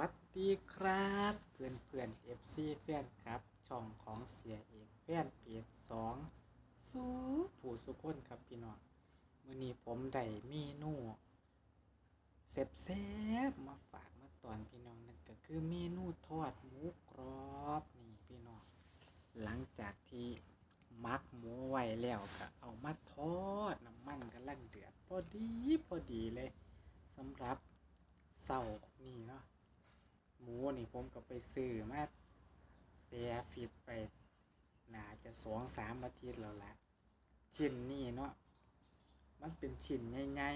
วัสดีครับเพื่อนเพื่อนเอฟซีแฟนครับ ช่องของเสียเอกแฟนเพจสองสูผู้สุคนครับพี่น้องมื้อนี้ผมได้เมนูเซบเซบมาฝากมาตอนพี่น้องนั่นก็คือเมนูทอดหมูกรอบนี่พี่น้องหลังจากที่มักหมูไว้แล้วก็เอามาทอดน้ำมันกำลังเดือดพอดีพอดีเลยสำหรับเสาร์นี่เนาะ หมูนี่ผมก็ไปซื้อมาเสียฟิตไปน่าจะสองสามอาทิตย์แล้วแหละชิ้นนี่เนาะมันเป็นชิ้นใหญ่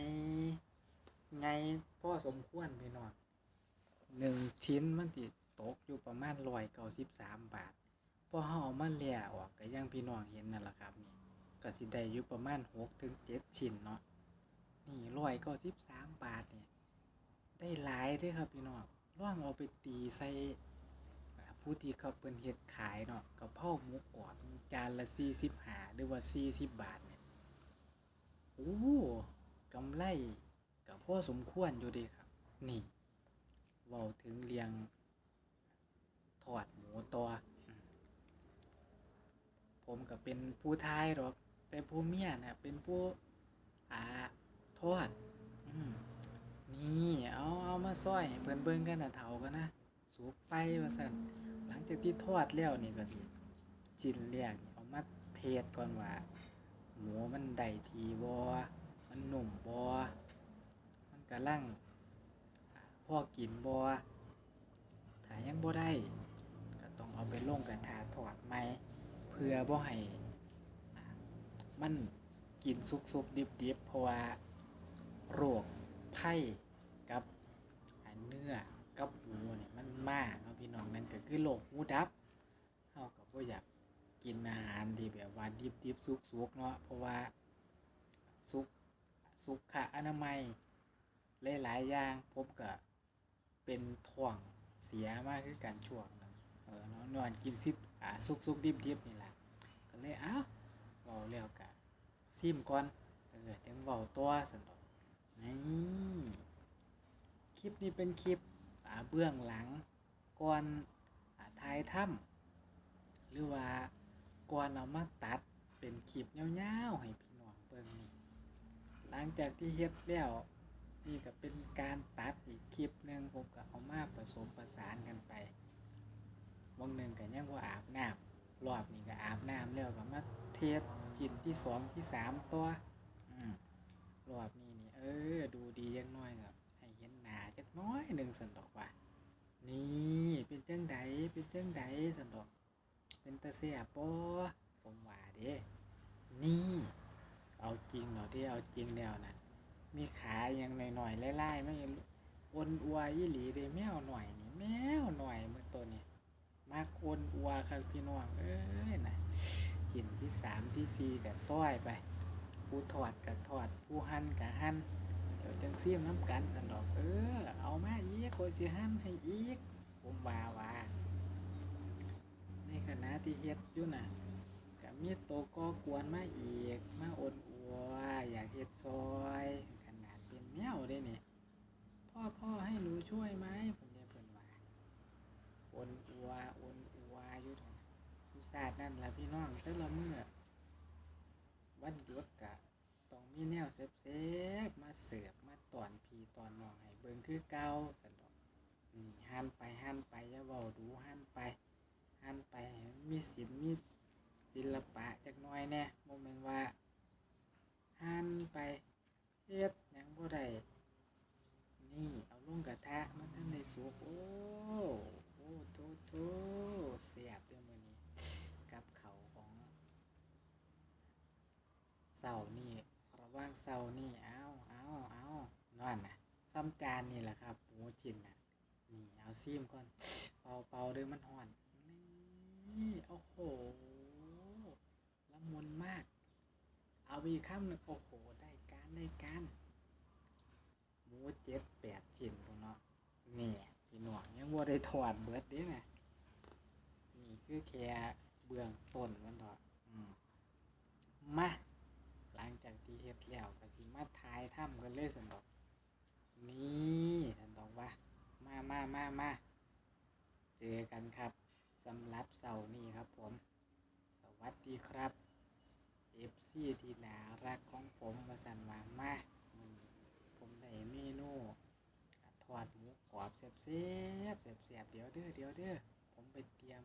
ๆใหญ่พอสมควรพี่น้องหนึ่งชิ้นมันติดตกอยู่ประมาณร้อยเก้าสิบสามบาทพอเฮาเอามาแล่ออกก็ยังพี่น้องเห็นนั่นแหละครับนี่ก็สิได้อยู่ประมาณหกถึงเจ็ดชิ้นเนาะนี่ร้อยเก้าสิบสามบาทเนี่ยได้หลายด้วยครับพี่น้อง ล่องเอาไปตีใส่ผู้ที่เขาเป็นเฮ็ดขายเนาะกะเพราหมูกรอบจานละสี่สิบห้าหรือว่าสี่สิบบาทเนี่ยโอ้กำไรกับพ่อสมควรอยู่ดีครับ นี่เว้าถึงเรียงทอดหมูตัวผมก็เป็นผู้ทายหรอก แต่ผู้เมียนะเป็นผู้อาทอด นี่เอาเอามาซอยเพิ่นเบิ่งกันน่ะเฒ่ากันนะสุกไปว่าซั่นหลังจากที่ทอดแล้วนี่ก็สิชิ้นแรกนี่เอามาเทศก่อนว่า หมูมันได้ทีบ่มันหนุ่มบ่มันกำลังอ่าพอกินบ่ถ้ายังบ่ได้ ก็ต้องเอาไปลงกระทะทอดใหม่เพื่อบ่ให้มันกินสุกๆดิบๆเพราะว่าโรคไข้ นื้อกับหูเนี่ยมันมาเนาะพี่น้องนั่นก็คือโรคหูดับเฮาก็บ่อยากกินอาหารที่แบบว่าดิบๆสุกๆเนาะเพราะว่าสุกสุขอนามัยหลายๆอย่างผมก็เป็นท้องเสียมากคือกันช่วงนั้นเออนาะนอนกินซิบอ่าซุกซุกดิบดิบนี่แหละก็เลยเอ้าเว้าแล้วกะซิมก่อนเออจังเว้าตัวสันดอกนี่ คลิปนี้เป็นคลิปเบื้องหลังก่อนอ่าถ่ายถ้ำหรือว่าก่อนเอามาตัดเป็นคลิปยาวๆให้พี่น้องเบิ่งนี่หลังจากที่เฮ็ดแล้วนี่ก็เป็นการตัดอีกคลิปหนึ่งผมก็เอามาผสมประสานกันไปวงหนึ่งก็ยังว่าอาบน้ำรอบนี้ก็อาบน้ำแล้วก็มาเทสจินที่สองที่สามตัวอืมรอบนี้นี่เออดูดียังน้อยครับให้เห็นหนาจัก หนึ่งสันดอกว่า นี่เป็นจังไดเป็นจังไดสันดอก เป็นตาเสียปอผมว่าเด้นี่ เอาจริงเหรอที่เอาจริงแล้วนะมีขาอยังหน่อยๆไล่ๆไม่วนอวยอีหลีเด้แมวหน่อยนี่แมวหน่อยเมื่อตัวนี้มากโอนอัวครับพี่น้องเอ้ยนะกินที่สามที่สี่กับซ้อยไปผู้ถอดกับถอดผู้หั่นกับหั่นเดี๋ยวจังซีมน้ำกันสันดอกเออเอาไหม อีกโคสิหันให้อีก ผมว่าว่าในขณะที่เฮ็ดอยู่น่ะก็มีโตวก่อกวนมาอีก มาโอนอัวอยากเฮ็ดซอย ขนาดเป็นแมวเด้นี่พ่อพ่อให้หนูช่วยไหมผมจะเพิ่นว่าโอนอัวโอนอัวอยู่ทางผู้ศาสตร์นั่นละพี่น้องแต่ละมื้อวันหยุดกะต้องมีแนวเซฟๆมาเสิร์ฟมาตอนพี่ตอนน้องให้เบิ่งคือเก่าสัน หันไปหันไปอย่าเว้าดูหันไปหันไปห้มันมีศิลป์มีศิลปะจักหน่อยแน่บ่แม่นว่าหันไปเฮ็ดหยังบ่ได้นี่ เอาลงกระทะมันทันได้สุกโอ้โอ้โตโตเสียบเด้วยมือนี้กับเขาของเสานี่ระว่างเสานี่เอาเอาเอานอนนะซ้ำจานนี่แหละครับหมูชิ้นน่ะ นี่เอาซีมก่อน เป่าเป่าๆเด้วยมันห่อน นี่โอ้โหละมุนมาก เอาอีกคำหนึ่งโอ้โห ได้การได้การหมูเจ็ดแปดชิ้นพุ่นเนาะนี่พี่น้องยังบ่ได้ถอดเบิร์ดเด้ไงนี่คือแค่เบื้องต้นมันถอะอืมมาหลังจากที่เฮ็ดแล้วก็สิมาทายถ้ำกันเลยสันดอก นี่สันดอกว่า มามามามาเจอกันครับสำหรับเสาร์นี้ครับผม สวัสดีครับ FC ที่น่ารักของผมมาสั่นมามามื้อนี้ผมได้เมนูทอดหมูกรอบแซ่บๆแซ่บๆเดี๋ยวเด้อเดี๋ยวเด้อผมไปเตรียม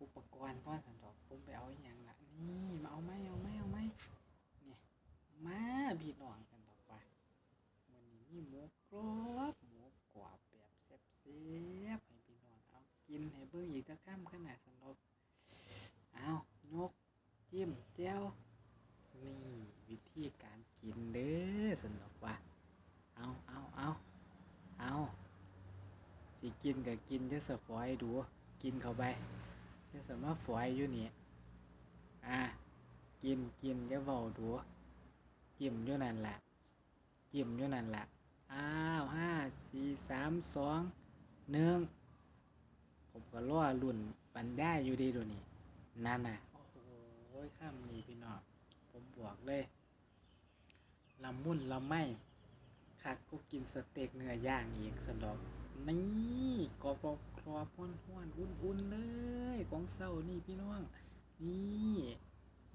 อุปกรณ์ก่อนสันดอกผมไปเอาอย่างละนี่มาเอาไหมเอาไหมเอาไหมเนี่ยมาพี่น้องสันดอกว่าวันนี้มีหมูกรอบหมูกรอบแบบแซ่บๆให้พี่น้องเอา กินให้เบิ่งอีกจะข้ามขนาดสันดอกเอายกจิ้มเจ้วนี่วิธีการกินเด้อสนุกว่ะเอาเอาเอาเอาสิกินกับกินจะสะฝอยดู กินเข้าไปจะสามารถฝอยอยู่นี่อะกินกินจะเบาดูจิ้มอยู่นั่นแหละจิ้มอยู่นั่นแหละอ้าวห้าสี่สามสองหนึ่ง ผมก็รอรุ่นปัญญาอยู่ดีดูนี่นั่นน่ะ โอ้โหข้ามนี้พี่น้องผมบอกเลยละมุนละไม่คักก็กินสเต็กเนื้อย่างอีกสนดอกนี่กรอบครอบห้อนห้อนอุ่นอุ่นๆเลย ของเศร้านี่พี่น้อง นี่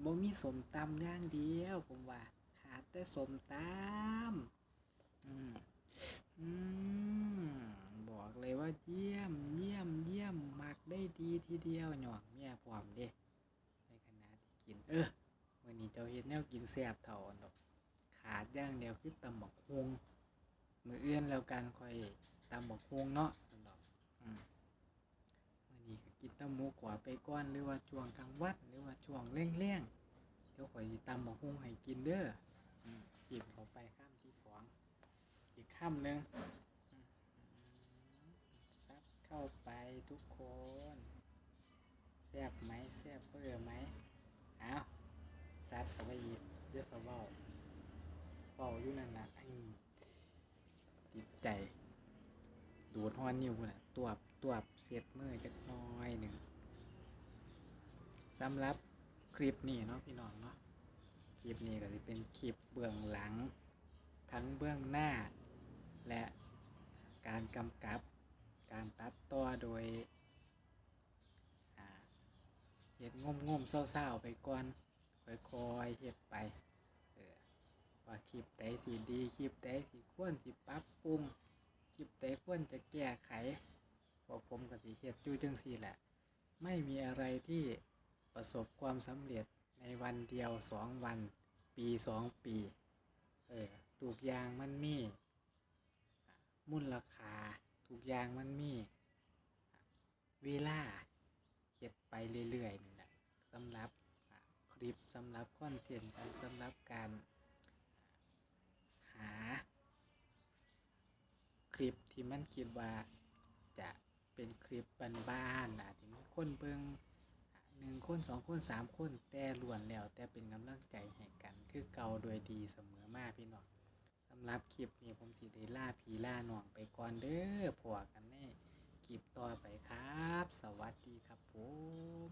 บ่มีสมตำอย่างเดียว ผมว่า ขาดแต่สมตำอืมอืมบอกเลยว่าเยี่ยมเยี่ยม ได้ดีทีเดียวหยอกเมียพร้อมเด้ในขณะที่กิน เออมื่อนี้เจ้าเฮ็ดแนวกินแซ่บเท่าอันดอกขาดอย่างเดียวคือตำบักฮวงมือเอื้อนแล้วกันค่อยตำบักฮวงเนาะดอกอืมมื่อนี้ก็กินตำหมูกรอบไปก่อนหรือว่าช่วงกลางวันหรือว่าช่วงเร่งๆเดี๋ยวข่อยตำบักฮวงให้กินเด้ออืมจิบเข้าไปข้ามที่สองอีกข้ามหนึ่ง เข้าไปทุกคนแซบไหมแซบเพื่อไหมเอาซัดเข้าไปอีกเดี๋ยวสะเบาเบาอยู่นั่นนะอื้อติดใจ ดูดฮอนนิ้วน่ะตัวบตัวบเสียดมือจักน้อยหนึ่งสำหรับคลิปนี้เนาะพี่น้องเนาะคลิปนี้ก็จะเป็นคลิปเบื้องหลัง ทั้งเบื้องหน้า และการกำกับ การตัดต่อโดยเฮ็ดงมงมๆเศร้าๆไปก่อน ค่อยๆเฮ็ดไปเออว่าคลิปใดสิดีคลิปใดสิควรสิปรับปรุงคลิปใดควรจะแก้ไขพราะผมก็สิเฮ็ดอยู่จังซี่แหละ ไม่มีอะไรที่ประสบความสำเร็จในวันเดียวสองวัน ปีสองปีเออทุกยางมันมี มูลค่า ทุกอย่างมันมีเวลาเก็บไปเรื่อยๆนี่แหละสำหรับคลิปสำหรับคอนเทนต์สำหรับการหา คลิปที่มันคิดว่าจะเป็นคลิปบ้านๆอาจจะมีคนเบิงอ่าหนึ่งคนสองคนสามคนแต่ล้วนแล้วแต่เป็นกำลังใจให้กัน คือเก่าโดยดีเสมอมากพี่น้องำหรับคลิปนี้ผมสิได้ล่าพีล่าหน่องไปก่อนเด้อพวกันแน่คลิปต่อไปครับ สวัสดีครับผม